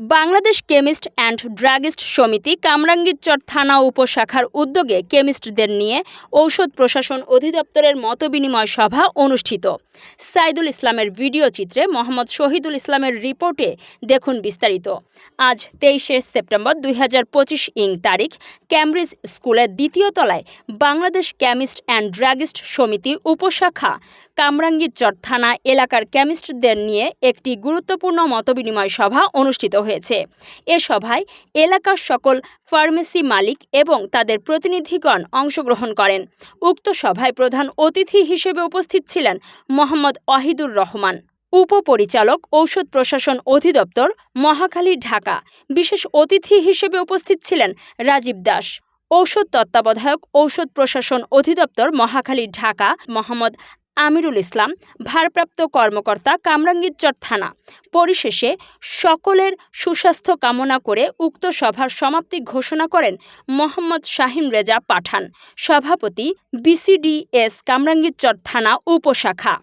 Bangladesh chemist and druggist সমিতি কামরাঙ্গীরচর থানা উপশাখার উদ্যোগে কেমিস্টদের নিয়ে ঔষধ প্রশাসন অধিদপ্তরের মতবিনিময় সভা অনুষ্ঠিত। সাইদুল ইসলামের ভিডিও চিত্রে মোহাম্মদ শহীদুল ইসলামের রিপোর্টে দেখুন বিস্তারিত। আজ তেইশে সেপ্টেম্বর দুই হাজার পঁচিশ ইং তারিখ, ক্যামব্রিজ স্কুলের দ্বিতীয় তলায় বাংলাদেশ কেমিস্ট অ্যান্ড ড্রাগিস্ট সমিতি উপশাখা কামরাঙ্গীরচর থানা এলাকার কেমিস্টদের নিয়ে একটি গুরুত্বপূর্ণ মতবিনিময় সভা অনুষ্ঠিত হয়েছে। এ সভায় এলাকার সকল ফার্মেসি মালিক এবং তাদের প্রতিনিধিগণ অংশগ্রহণ করেন। উক্ত সভায় প্রধান অতিথি হিসেবে উপস্থিত ছিলেন মোহাম্মদ ওয়াহিদুর রহমান। উপপরিচালক ঔষধ প্রশাসন অধিদপ্তর, মহাখালী, ঢাকা। বিশেষ অতিথি হিসেবে উপস্থিত ছিলেন রাজীব দাস। ঔষধ তত্ত্বাবধায়ক ঔষধ প্রশাসন অধিদপ্তর, মহাখালী, ঢাকা। মোহাম্মদ আমিরুল ইসলাম, ভারপ্রাপ্ত কর্মকর্তা, কামরাঙ্গীরচর থানা। পরিশেষে সকলের সুস্বাস্থ্য কামনা করে উক্ত সভার সমাপ্তি ঘোষণা করেন মোহাম্মদ শাহিম রেজা পাঠান, সভাপতি বিসিডিএস, কামরাঙ্গীরচর থানা, উপশাখা।